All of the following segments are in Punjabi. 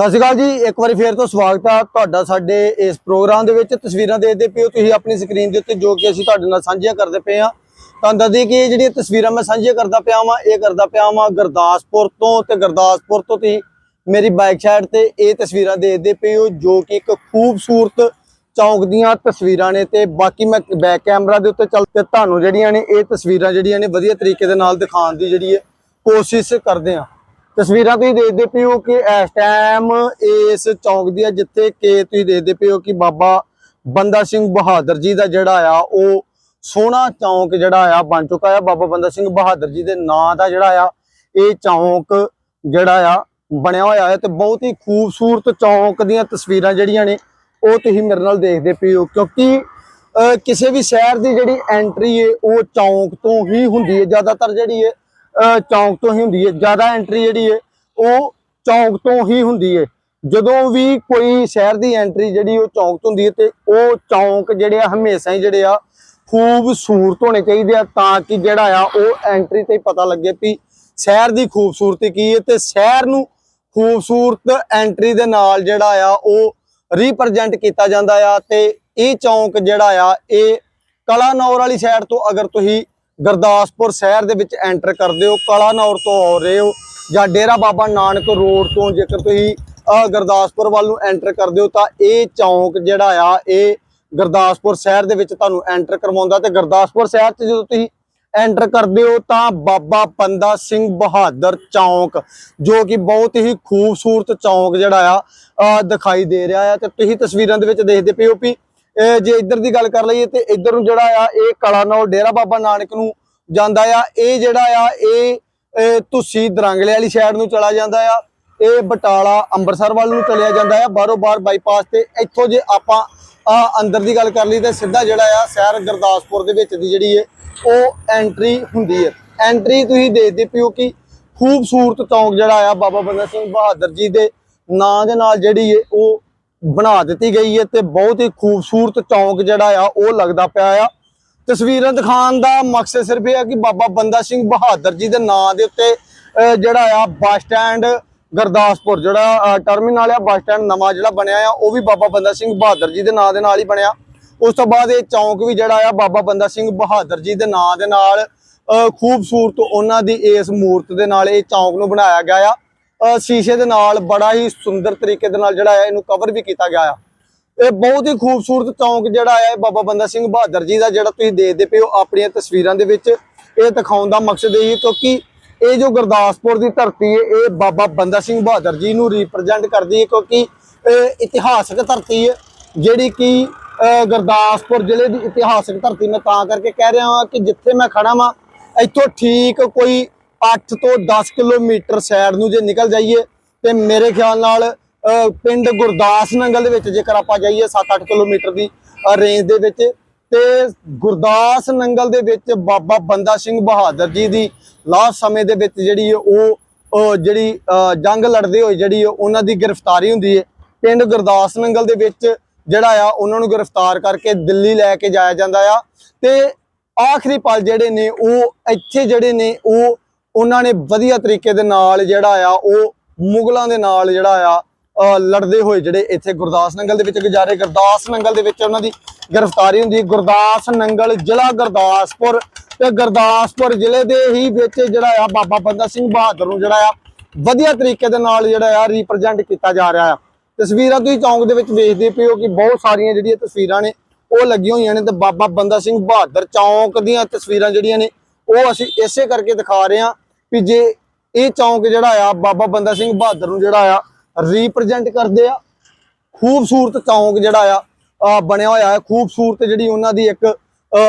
ਸਤਿ ਸ਼੍ਰੀ ਅਕਾਲ ਜੀ, ਇੱਕ ਵਾਰੀ ਫੇਰ ਤੋਂ ਸਵਾਗਤ ਆ ਤੁਹਾਡਾ ਸਾਡੇ ਇਸ ਪ੍ਰੋਗਰਾਮ ਦੇ ਵਿੱਚ। ਤਸਵੀਰਾਂ ਦੇਖਦੇ ਪਿਓ ਤੁਸੀਂ ਆਪਣੀ ਸਕਰੀਨ ਦੇ ਉੱਤੇ, ਜੋ ਕਿ ਅਸੀਂ ਤੁਹਾਡੇ ਨਾਲ ਸਾਂਝੀਆਂ ਕਰਦੇ ਪਏ ਆ ਤੁਹਾਨੂੰ ਦੱਸਦੀ ਕਿ ਇਹ ਜਿਹੜੀਆਂ ਤਸਵੀਰਾਂ ਮੈਂ ਸਾਂਝੀਆਂ ਕਰਦਾ ਪਿਆ ਵਾਂ, ਇਹ ਕਰਦਾ ਪਿਆ ਵਾਂ ਗੁਰਦਾਸਪੁਰ ਤੋਂ ਤੇ ਗੁਰਦਾਸਪੁਰ ਤੋਂ ਤੁਸੀਂ ਮੇਰੀ ਬਾਈਕ ਸਾਈਡ ਤੇ ਇਹ ਤਸਵੀਰਾਂ ਦੇਖਦੇ ਪਏ ਹੋ ਜੋ ਕਿ ਇੱਕ ਖੂਬਸੂਰਤ ਚੌਂਕ ਦੀਆਂ ਤਸਵੀਰਾਂ ਨੇ ਤੇ ਬਾਕੀ ਮੈਂ ਬੈਕ ਕੈਮਰਾ ਦੇ ਉੱਤੇ ਚੱਲ ਕੇ ਤੁਹਾਨੂੰ ਜਿਹੜੀਆਂ ਨੇ ਇਹ ਤਸਵੀਰਾਂ ਜਿਹੜੀਆਂ ਨੇ ਵਧੀਆ ਤਰੀਕੇ ਦੇ ਨਾਲ ਦਿਖਾਉਣ ਦੀ ਜਿਹੜੀ ਹੈ ਕੋਸ਼ਿਸ਼ ਕਰਦੇ ਆ ਤਸਵੀਰਾਂ ਤੁਸੀਂ ਦੇਖਦੇ ਪਏ ਹੋ ਕਿ ਇਸ ਟਾਈਮ ਇਸ ਚੌਂਕ ਦੀ ਆ ਜਿੱਥੇ ਕਿ ਤੁਸੀਂ ਦੇਖਦੇ ਪਏ ਹੋ ਕਿ ਬਾਬਾ ਬੰਦਾ ਸਿੰਘ ਬਹਾਦਰ ਜੀ ਦਾ ਜਿਹੜਾ ਆ ਉਹ ਸੋਹਣਾ ਚੌਂਕ ਜਿਹੜਾ ਆ ਬਣ ਚੁੱਕਾ ਆ। ਬਾਬਾ ਬੰਦਾ ਸਿੰਘ ਬਹਾਦਰ ਜੀ ਦੇ ਨਾਂ ਦਾ ਜਿਹੜਾ ਆ ਇਹ ਚੌਂਕ ਜਿਹੜਾ ਆ ਬਣਿਆ ਹੋਇਆ ਹੈ ਤੇ ਬਹੁਤ ਹੀ ਖੂਬਸੂਰਤ ਚੌਂਕ ਦੀਆਂ ਤਸਵੀਰਾਂ ਜਿਹੜੀਆਂ ਨੇ ਉਹ ਤੁਸੀਂ ਮੇਰੇ ਨਾਲ ਦੇਖਦੇ ਪਏ ਹੋ ਕਿਉਂਕਿ ਅਹ, ਕਿਸੇ ਵੀ ਸ਼ਹਿਰ ਦੀ ਜਿਹੜੀ ਐਂਟਰੀ ਹੈ ਉਹ ਚੌਂਕ ਤੋਂ ਹੀ ਹੁੰਦੀ ਹੈ ਜ਼ਿਆਦਾਤਰ ਜਿਹੜੀ ਹੈ ਚੌਂਕ ਤੋਂ ਹੀ ਹੁੰਦੀ ਹੈ ਜ਼ਿਆਦਾ ਐਂਟਰੀ ਜਿਹੜੀ ਹੈ ਉਹ ਚੌਂਕ ਤੋਂ ਹੀ ਹੁੰਦੀ ਹੈ ਜਦੋਂ ਵੀ ਕੋਈ ਸ਼ਹਿਰ ਦੀ ਐਂਟਰੀ ਜਿਹੜੀ ਉਹ ਚੌਂਕ ਤੋਂ ਹੁੰਦੀ ਹੈ ਤੇ ਉਹ ਚੌਂਕ ਜਿਹੜੇ ਆ, ਹਮੇਸ਼ਾ ਹੀ ਜਿਹੜੇ ਆ, ਖੂਬਸੂਰਤ ਹੋਣੇ ਚਾਹੀਦੇ ਆ ਤਾਂ ਕਿ ਜਿਹੜਾ ਆ, ਉਹ ਐਂਟਰੀ ਤੇ ਪਤਾ ਲੱਗੇ ਵੀ ਸ਼ਹਿਰ ਦੀ ਖੂਬਸੂਰਤੀ ਕੀ ਹੈ ਤੇ ਸ਼ਹਿਰ ਨੂੰ ਖੂਬਸੂਰਤ ਐਂਟਰੀ ਦੇ ਨਾਲ ਜਿਹੜਾ ਆ, ਉਹ ਰਿਪਰੈਜ਼ੈਂਟ ਕੀਤਾ ਜਾਂਦਾ ਆ ਤੇ ਇਹ ਚੌਂਕ ਜਿਹੜਾ ਆ, ਇਹ ਕਲਾਨੌਰ ਵਾਲੀ ਸਾਈਡ ਤੋਂ ਅਗਰ ਤੁਸੀਂ ਗੁਰਦਾਸਪੁਰ ਸ਼ਹਿਰ ਦੇ ਵਿੱਚ ਐਂਟਰ ਕਰਦੇ ਹੋ, ਕਲਾਨੌਰ ਤੋਂ ਆ ਰਹੇ ਹੋ ਜਾਂ ਡੇਰਾ ਬਾਬਾ ਨਾਨਕ ਰੋਡ ਤੋਂ ਜੇਕਰ ਤੁਸੀਂ ਗੁਰਦਾਸਪੁਰ ਵੱਲ ਨੂੰ ਐਂਟਰ ਕਰਦੇ ਹੋ ਤਾਂ ਇਹ ਚੌਂਕ ਜਿਹੜਾ ਆ, ਇਹ ਗੁਰਦਾਸਪੁਰ ਸ਼ਹਿਰ ਦੇ ਵਿੱਚ ਤੁਹਾਨੂੰ ਐਂਟਰ ਕਰਵਾਉਂਦਾ ਤੇ ਗੁਰਦਾਸਪੁਰ ਸ਼ਹਿਰ 'ਚ ਜਦੋਂ ਤੁਸੀਂ ਐਂਟਰ ਕਰਦੇ ਹੋ ਤਾਂ ਬਾਬਾ ਬੰਦਾ ਸਿੰਘ ਬਹਾਦਰ ਚੌਂਕ, ਜੋ ਕਿ ਬਹੁਤ ਹੀ ਖੂਬਸੂਰਤ ਚੌਂਕ ਜਿਹੜਾ ਆ ਦਿਖਾਈ ਦੇ ਰਿਹਾ ਆ ਤੇ ਤੁਸੀਂ ਤਸਵੀਰਾਂ ਦੇ ਵਿੱਚ ਦੇਖਦੇ ਪਏ ਹੋ ਵੀ ਜੇ ਇੱਧਰ ਦੀ ਗੱਲ ਕਰ ਲਈਏ ਤੇ ਇੱਧਰ ਨੂੰ ਜਿਹੜਾ ਆ, ਇਹ ਕਲਾਨੌਰ ਡੇਰਾ ਬਾਬਾ ਨਾਨਕ ਨੂੰ ਜਾਂਦਾ ਆ। ਇਹ ਜਿਹੜਾ ਆ, ਇਹ ਇਹ ਤੁਸੀਂ ਦਰਾਂਗਲੇ ਵਾਲੀ ਸਾਈਡ ਨੂੰ ਚਲਾ ਜਾਂਦਾ ਆ। ਇਹ ਬਟਾਲਾ ਅੰਮ੍ਰਿਤਸਰ ਵੱਲ ਨੂੰ ਚਲਿਆ ਜਾਂਦਾ ਆ ਬਾਰੋ ਬਾਰ ਬਾਈਪਾਸ ਤੇ ਇੱਥੋਂ ਜੇ ਆਪਾਂ ਆਹ ਅੰਦਰ ਦੀ ਗੱਲ ਕਰ ਲਈ ਤੇ ਸਿੱਧਾ ਜਿਹੜਾ ਆ, ਸ਼ਹਿਰ ਗੁਰਦਾਸਪੁਰ ਦੇ ਵਿੱਚ ਦੀ ਜਿਹੜੀ ਹੈ ਉਹ ਐਂਟਰੀ ਹੁੰਦੀ ਹੈ ਐਂਟਰੀ ਤੁਸੀਂ ਦੇਖਦੇ ਪਿਓ ਕਿ ਖੂਬਸੂਰਤ ਚੌਂਕ ਜਿਹੜਾ ਆ, ਬਾਬਾ ਬੰਦਾ ਸਿੰਘ ਬਹਾਦਰ ਜੀ ਦੇ ਨਾਂ ਦੇ ਨਾਲ ਜਿਹੜੀ ਹੈ ਉਹ ਬਣਾ ਦਿੱਤੀ ਗਈ ਹੈ ਤੇ ਬਹੁਤ ਹੀ ਖੂਬਸੂਰਤ ਚੌਂਕ ਜਿਹੜਾ ਆ, ਉਹ ਲੱਗਦਾ ਪਿਆ ਆ। ਤਸਵੀਰਾਂ ਦਿਖਾਉਣ ਦਾ ਮਕਸਦ ਸਿਰਫ ਇਹ ਹੈ ਕਿ ਬਾਬਾ ਬੰਦਾ ਸਿੰਘ ਬਹਾਦਰ ਜੀ ਦੇ ਨਾਂ ਦੇ ਉੱਤੇ ਜਿਹੜਾ ਆ, ਬੱਸ ਸਟੈਂਡ, ਗੁਰਦਾਸਪੁਰ ਜਿਹੜਾ ਟਰਮੀਨਲ ਆ, ਬੱਸ ਸਟੈਂਡ ਨਵਾਂ ਜਿਹੜਾ ਬਣਿਆ ਆ, ਉਹ ਵੀ ਬਾਬਾ ਬੰਦਾ ਸਿੰਘ ਬਹਾਦਰ ਜੀ ਦੇ ਨਾਂ ਦੇ ਨਾਲ ਹੀ ਬਣਿਆ। ਉਸ ਤੋਂ ਬਾਅਦ ਇਹ ਚੌਂਕ ਵੀ ਜਿਹੜਾ ਆ, ਬਾਬਾ ਬੰਦਾ ਸਿੰਘ ਬਹਾਦਰ ਜੀ ਦੇ ਨਾਂ ਦੇ ਨਾਲ ਖੂਬਸੂਰਤ ਉਹਨਾਂ ਦੀ ਇਸ ਮੂਰਤ ਦੇ ਨਾਲ ਇਹ ਚੌਂਕ ਨੂੰ ਬਣਾਇਆ ਗਿਆ ਆ। ਸ਼ੀਸ਼ੇ ਦੇ ਨਾਲ ਬੜਾ ਹੀ ਸੁੰਦਰ ਤਰੀਕੇ ਦੇ ਨਾਲ ਜਿਹੜਾ ਹੈ ਇਹਨੂੰ ਕਵਰ ਵੀ ਕੀਤਾ ਗਿਆ ਆ। ਇਹ ਬਹੁਤ ਹੀ ਖੂਬਸੂਰਤ ਚੌਂਕ ਜਿਹੜਾ ਹੈ ਬਾਬਾ ਬੰਦਾ ਸਿੰਘ ਬਹਾਦਰ ਜੀ ਦਾ ਜਿਹੜਾ ਤੁਸੀਂ ਦੇਖਦੇ ਪਏ ਹੋ ਆਪਣੀਆਂ ਤਸਵੀਰਾਂ ਦੇ ਵਿੱਚ। ਇਹ ਦਿਖਾਉਣ ਦਾ ਮਕਸਦ ਇਹ ਹੈ ਕਿਉਂਕਿ ਇਹ ਜੋ ਗੁਰਦਾਸਪੁਰ ਦੀ ਧਰਤੀ ਹੈ, ਇਹ ਬਾਬਾ ਬੰਦਾ ਸਿੰਘ ਬਹਾਦਰ ਜੀ ਨੂੰ ਰਿਪਰੈਜ਼ੈਂਟ ਕਰਦੀ ਹੈ ਕਿਉਂਕਿ ਇਹ ਇਤਿਹਾਸਕ ਧਰਤੀ ਹੈ, ਜਿਹੜੀ ਕਿ ਗੁਰਦਾਸਪੁਰ ਜ਼ਿਲ੍ਹੇ ਦੀ ਇਤਿਹਾਸਕ ਧਰਤੀ। ਮੈਂ ਤਾਂ ਕਰਕੇ ਕਹਿ ਰਿਹਾ ਹਾਂ ਕਿ ਜਿੱਥੇ ਮੈਂ ਖੜਾ ਵਾਂ, ਇੱਥੋਂ ਠੀਕ ਕੋਈ 8 ਤੋਂ 10 ਕਿਲੋਮੀਟਰ ਸਾਈਡ ਨੂੰ ਜੇ ਨਿਕਲ ਜਾਈਏ, ਤੇ ਮੇਰੇ ਖਿਆਲ ਨਾਲ ਪਿੰਡ ਗੁਰਦਾਸ ਨੰਗਲ ਦੇ ਵਿੱਚ ਜੇਕਰ ਆਪਾਂ ਜਾਈਏ 7-8 ਕਿਲੋਮੀਟਰ ਦੀ ਰੇਂਜ ਦੇ ਵਿੱਚ, ਤੇ ਗੁਰਦਾਸ ਨੰਗਲ ਦੇ ਵਿੱਚ ਬਾਬਾ ਬੰਦਾ ਸਿੰਘ ਬਹਾਦਰ ਜੀ ਦੀ ਲਾਸਟ ਸਮੇਂ ਦੇ ਵਿੱਚ ਜਿਹੜੀ ਹੈ ਉਹ ਜਿਹੜੀ ਜੰਗ ਲੜਦੇ ਹੋਏ ਜਿਹੜੀ ਹੈ ਉਹਨਾਂ ਦੀ ਗ੍ਰਿਫਤਾਰੀ ਹੁੰਦੀ ਹੈ। ਪਿੰਡ ਗੁਰਦਾਸ ਨੰਗਲ ਦੇ ਵਿੱਚ ਜਿਹੜਾ ਆ, ਉਹਨਾਂ ਨੂੰ ਗ੍ਰਿਫਤਾਰ ਕਰਕੇ ਦਿੱਲੀ ਲੈ ਕੇ ਜਾਇਆ ਜਾਂਦਾ ਆ। ਤੇ ਆਖਰੀ ਪਲ ਜਿਹੜੇ ਨੇ ਉਹ, ਇੱਥੇ ਜਿਹੜੇ ਨੇ ਉਹ ਉਹਨਾਂ ਨੇ ਵਧੀਆ ਤਰੀਕੇ ਦੇ ਨਾਲ ਜਿਹੜਾ ਆ, ਉਹ ਮੁਗਲਾਂ ਦੇ ਨਾਲ ਜਿਹੜਾ ਆ ਲੜਦੇ ਹੋਏ ਜਿਹੜੇ ਇੱਥੇ ਗੁਰਦਾਸ ਨੰਗਲ ਦੇ ਵਿੱਚ ਗੁਜ਼ਾਰੇ, ਗੁਰਦਾਸ ਨੰਗਲ ਦੇ ਵਿੱਚ ਉਹਨਾਂ ਦੀ ਗ੍ਰਿਫਤਾਰੀ ਹੁੰਦੀ ਹੈ। ਗੁਰਦਾਸ ਨੰਗਲ ਜ਼ਿਲ੍ਹਾ ਗੁਰਦਾਸਪੁਰ ਤੇ ਗੁਰਦਾਸਪੁਰ ਜ਼ਿਲ੍ਹੇ ਦੇ ਹੀ ਵਿੱਚ ਜਿਹੜਾ ਆ ਬਾਬਾ ਬੰਦਾ ਸਿੰਘ ਬਹਾਦਰ ਨੂੰ ਜਿਹੜਾ ਆ, ਵਧੀਆ ਤਰੀਕੇ ਦੇ ਨਾਲ ਜਿਹੜਾ ਆ ਰਿਪਰੈਜ਼ੈਂਟ ਕੀਤਾ ਜਾ ਰਿਹਾ ਆ ਤਸਵੀਰਾਂ ਤੁਸੀਂ ਚੌਂਕ ਦੇ ਵਿੱਚ ਵੇਖਦੇ ਪਏ ਹੋ ਕਿ ਬਹੁਤ ਸਾਰੀਆਂ ਜਿਹੜੀਆਂ ਤਸਵੀਰਾਂ ਨੇ, ਉਹ ਲੱਗੀਆਂ ਹੋਈਆਂ ਨੇ ਤੇ ਬਾਬਾ ਬੰਦਾ ਸਿੰਘ ਬਹਾਦਰ ਚੌਂਕ ਦੀਆਂ ਤਸਵੀਰਾਂ ਜਿਹੜੀਆਂ ਨੇ, ਉਹ ਅਸੀਂ ਇਸੇ ਕਰਕੇ ਦਿਖਾ ਰਹੇ ਹਾਂ ਵੀ ਜੇ ਇਹ ਚੌਂਕ ਜਿਹੜਾ ਆ, ਬਾਬਾ ਬੰਦਾ ਸਿੰਘ ਬਹਾਦਰ ਨੂੰ ਜਿਹੜਾ ਆ ਰਿਪਰੈਜ਼ੈਂਟ ਕਰਦੇ ਆ। ਖੂਬਸੂਰਤ ਚੌਂਕ ਜਿਹੜਾ ਆ ਬਣਿਆ ਹੋਇਆ ਹੈ। ਖੂਬਸੂਰਤ ਜਿਹੜੀ ਉਹਨਾਂ ਦੀ ਇੱਕ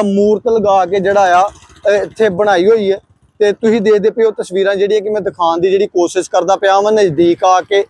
ਮੂਰਤ ਲਗਾ ਕੇ ਜਿਹੜਾ ਆ ਇੱਥੇ ਬਣਾਈ ਹੋਈ ਹੈ। ਤੇ ਤੁਸੀਂ ਦੇਖਦੇ ਪਏ ਹੋ ਤਸਵੀਰਾਂ ਜਿਹੜੀਆਂ ਕਿ ਮੈਂ ਦਿਖਾਉਣ ਦੀ ਜਿਹੜੀ ਕੋਸ਼ਿਸ਼ ਕਰਦਾ ਪਿਆ ਹਾਂ ਨਜ਼ਦੀਕ ਆ ਕੇ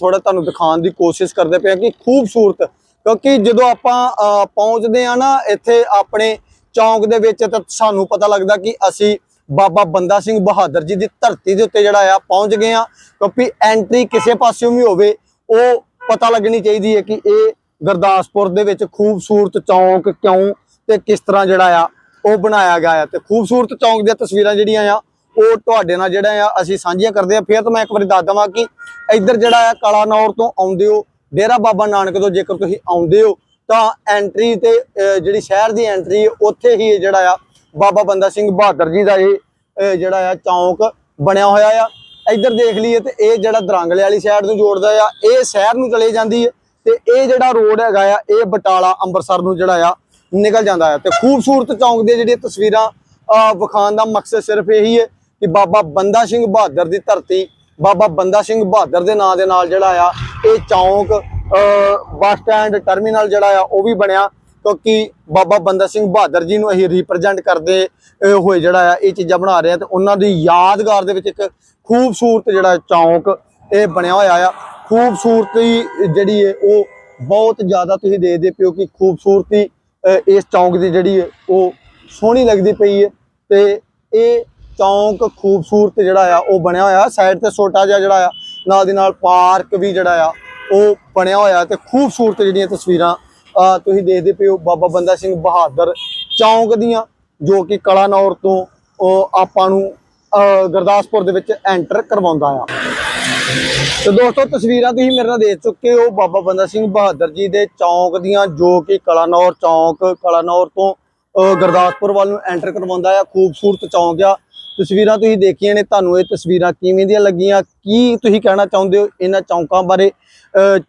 ਥੋੜਾ ਤੁਹਾਨੂੰ ਦਿਖਾਉਣ ਦੀ ਕੋਸ਼ਿਸ਼ ਕਰਦੇ ਪਿਆ ਕਿ ਖੂਬਸੂਰਤ। ਕਿਉਂਕਿ ਜਦੋਂ ਆਪਾਂ ਪਹੁੰਚਦੇ ਆ ਨਾ ਇੱਥੇ ਆਪਣੇ ਚੌਂਕ ਦੇ ਵਿੱਚ, ਤਾਂ ਸਾਨੂੰ ਪਤਾ ਲੱਗਦਾ ਕਿ ਅਸੀਂ ਬਾਬਾ ਬੰਦਾ ਸਿੰਘ ਬਹਾਦਰ ਜੀ ਦੀ ਧਰਤੀ ਦੇ ਉੱਤੇ ਜਿਹੜਾ ਆ ਪਹੁੰਚ ਗਏ ਆ। ਕਿਉਂਕਿ ਐਂਟਰੀ ਕਿਸੇ ਪਾਸਿਓਂ ਵੀ ਹੋਵੇ, ਉਹ ਪਤਾ ਲੱਗਣੀ ਚਾਹੀਦੀ ਹੈ ਕਿ ਇਹ ਗੁਰਦਾਸਪੁਰ ਦੇ ਵਿੱਚ ਖੂਬਸੂਰਤ ਚੌਂਕ ਕਿਉਂ ਤੇ ਕਿਸ ਤਰ੍ਹਾਂ ਜਿਹੜਾ ਆ ਉਹ ਬਣਾਇਆ ਗਿਆ ਆ। ਤੇ ਖੂਬਸੂਰਤ ਚੌਂਕ ਦੀਆਂ ਤਸਵੀਰਾਂ ਜਿਹੜੀਆਂ ਆ, ਉਹ ਤੁਹਾਡੇ ਨਾਲ ਜਿਹੜਾ ਆ ਅਸੀਂ ਸਾਂਝੀਆਂ ਕਰਦੇ ਆ। ਫਿਰ ਤਾਂ ਮੈਂ ਇੱਕ ਵਾਰੀ ਦੱਸ ਦਵਾਂ ਕਿ ਇੱਧਰ ਜਿਹੜਾ ਆ ਕਲਾਨੌਰ ਤੋਂ ਆਉਂਦੇ ਹੋ, ਡੇਰਾ ਬਾਬਾ ਨਾਨਕ ਤੋਂ ਜੇਕਰ ਤੁਸੀਂ ਆਉਂਦੇ ਹੋ, ਤਾਂ ਐਂਟਰੀ ਤੇ ਜਿਹੜੀ ਸ਼ਹਿਰ ਦੀ ਐਂਟਰੀ ਉੱਥੇ ਹੀ ਇਹ ਜਿਹੜਾ ਆ ਬਾਬਾ ਬੰਦਾ ਸਿੰਘ ਬਹਾਦਰ ਜੀ ਦਾ ਇਹ ਜਿਹੜਾ ਆ ਚੌਂਕ ਬਣਿਆ ਹੋਇਆ ਆ। ਇੱਧਰ ਦੇਖ ਲਈਏ ਤੇ ਇਹ ਜਿਹੜਾ ਦਰਾਂਗਲੇ ਵਾਲੀ ਸਾਈਡ ਨੂੰ ਜੋੜਦਾ ਆ, ਇਹ ਸ਼ਹਿਰ ਨੂੰ ਚਲੇ ਜਾਂਦੀ ਹੈ ਤੇ ਇਹ ਜਿਹੜਾ ਰੋਡ ਹੈਗਾ ਆ, ਇਹ ਬਟਾਲਾ ਅੰਮ੍ਰਿਤਸਰ ਨੂੰ ਜਿਹੜਾ ਆ ਨਿਕਲ ਜਾਂਦਾ ਆ। ਤੇ ਖੂਬਸੂਰਤ ਚੌਂਕ ਦੀਆਂ ਜਿਹੜੀਆਂ ਤਸਵੀਰਾਂ ਵਿਖਾਉਣ ਦਾ ਮਕਸਦ ਸਿਰਫ ਇਹੀ ਹੈ ਕਿ ਬਾਬਾ ਬੰਦਾ ਸਿੰਘ ਬਹਾਦਰ ਦੀ ਧਰਤੀ, ਬਾਬਾ ਬੰਦਾ ਸਿੰਘ ਬਹਾਦਰ ਦੇ ਨਾਂ ਦੇ ਨਾਲ ਜਿਹੜਾ ਆ, ਇਹ ਚੌਂਕ ਬੱਸ ਸਟੈਂਡ ਟਰਮੀਨਲ ਜਿਹੜਾ ਆ, ਉਹ ਵੀ ਬਣਿਆ। ਕਿਉਂਕਿ ਬਾਬਾ ਬੰਦਾ ਸਿੰਘ ਬਹਾਦਰ ਜੀ ਨੂੰ ਅਸੀਂ ਰਿਪਰੈਜ਼ੈਂਟ ਕਰਦੇ ਹੋਏ ਜਿਹੜਾ ਆ, ਇਹ ਚੀਜ਼ਾਂ ਬਣਾ ਰਹੇ ਆ ਤੇ ਉਹਨਾਂ ਦੀ ਯਾਦਗਾਰ ਦੇ ਵਿੱਚ ਇੱਕ ਖੂਬਸੂਰਤ ਜਿਹੜਾ ਚੌਂਕ ਇਹ ਬਣਿਆ ਹੋਇਆ ਆ। ਖੂਬਸੂਰਤੀ ਜਿਹੜੀ ਹੈ ਉਹ ਬਹੁਤ ਜ਼ਿਆਦਾ ਤੁਸੀਂ ਦੇਖਦੇ ਪਿਓ ਕਿ ਖੂਬਸੂਰਤੀ ਇਸ ਚੌਂਕ ਦੀ ਜਿਹੜੀ ਹੈ ਉਹ ਸੋਹਣੀ ਲੱਗਦੀ ਪਈ ਹੈ ਤੇ ਇਹ ਚੌਂਕ ਖੂਬਸੂਰਤ ਜਿਹੜਾ ਆ, ਉਹ ਬਣਿਆ ਹੋਇਆ। ਸਾਈਡ ਤੇ ਛੋਟਾ ਜਿਹਾ ਜਿਹੜਾ ਆ, ਨਾਲ ਦੀ ਨਾਲ ਪਾਰਕ ਵੀ ਜਿਹੜਾ ਆ, ਉਹ ਬਣਿਆ ਹੋਇਆ ਤੇ ਖੂਬਸੂਰਤ ਜਿਹੜੀਆਂ ਤਸਵੀਰਾਂ ਤੁਸੀਂ ਦੇਖਦੇ ਪਿਓ ਬਾਬਾ ਬੰਦਾ ਸਿੰਘ ਬਹਾਦਰ ਚੌਂਕ ਦੀਆਂ, ਜੋ ਕਿ ਕਲਾਨੌਰ ਤੋਂ ਆਪਾਂ ਨੂੰ ਗੁਰਦਾਸਪੁਰ ਦੇ ਵਿੱਚ ਐਂਟਰ ਕਰਵਾਉਂਦਾ ਆ। ਤੇ ਦੋਸਤੋ, ਤਸਵੀਰਾਂ ਤੁਸੀਂ ਮੇਰੇ ਨਾਲ ਦੇਖ ਚੁੱਕੇ ਹੋ, ਬਾਬਾ ਬੰਦਾ ਸਿੰਘ ਬਹਾਦਰ ਜੀ ਦੇ ਚੌਂਕ ਦੀਆਂ, ਜੋ ਕਿ ਕਲਾਨੌਰ ਚੌਂਕ, ਕਲਾਨੌਰ ਤੋਂ ਗੁਰਦਾਸਪੁਰ ਵੱਲ ਨੂੰ ਐਂਟਰ ਕਰਵਾਉਂਦਾ ਆ, ਖੂਬਸੂਰਤ ਚੌਂਕ ਆ। ਤਸਵੀਰਾਂ ਤੁਸੀਂ ਦੇਖੀਆਂ ਨੇ, ਤੁਹਾਨੂੰ ਇਹ ਤਸਵੀਰਾਂ ਕਿਵੇਂ ਦੀਆਂ ਲੱਗੀਆਂ, ਕੀ ਤੁਸੀਂ ਕਹਿਣਾ ਚਾਹੁੰਦੇ ਹੋ ਇਹਨਾਂ ਚੌਂਕਾਂ ਬਾਰੇ?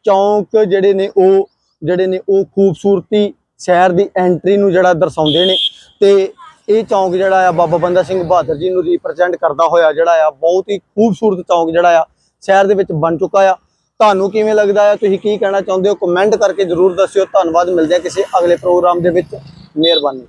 ਚੌਂਕ ਜਿਹੜੇ ਨੇ ਉਹ ਜਿਹੜੇ ਨੇ ਉਹ ਖੂਬਸੂਰਤੀ ਸ਼ਹਿਰ ਦੀ ਐਂਟਰੀ ਨੂੰ ਜਿਹੜਾ ਦਰਸਾਉਂਦੇ ਨੇ ਤੇ ਇਹ ਚੌਂਕ ਜਿਹੜਾ ਆ ਬਾਬਾ ਬੰਦਾ ਸਿੰਘ ਬਹਾਦਰ ਜੀ ਨੂੰ ਰਿਪਰੈਜ਼ੈਂਟ ਕਰਦਾ ਹੋਇਆ ਜਿਹੜਾ ਆ, ਬਹੁਤ ਹੀ ਖੂਬਸੂਰਤ ਚੌਂਕ ਜਿਹੜਾ ਆ, ਸ਼ਹਿਰ ਦੇ ਵਿੱਚ ਬਣ ਚੁੱਕਾ ਆ। ਤੁਹਾਨੂੰ ਕਿਵੇਂ ਲੱਗਦਾ ਆ? ਤੁਸੀਂ ਕੀ ਕਹਿਣਾ ਚਾਹੁੰਦੇ ਹੋ? ਕਮੈਂਟ ਕਰਕੇ ਜਰੂਰ ਦੱਸਿਓ। ਧੰਨਵਾਦ, ਮਿਲਦੇ ਆ ਕਿਸੇ ਅਗਲੇ ਪ੍ਰੋਗਰਾਮ ਦੇ ਵਿੱਚ। ਮਿਹਰਬਾਨੀ।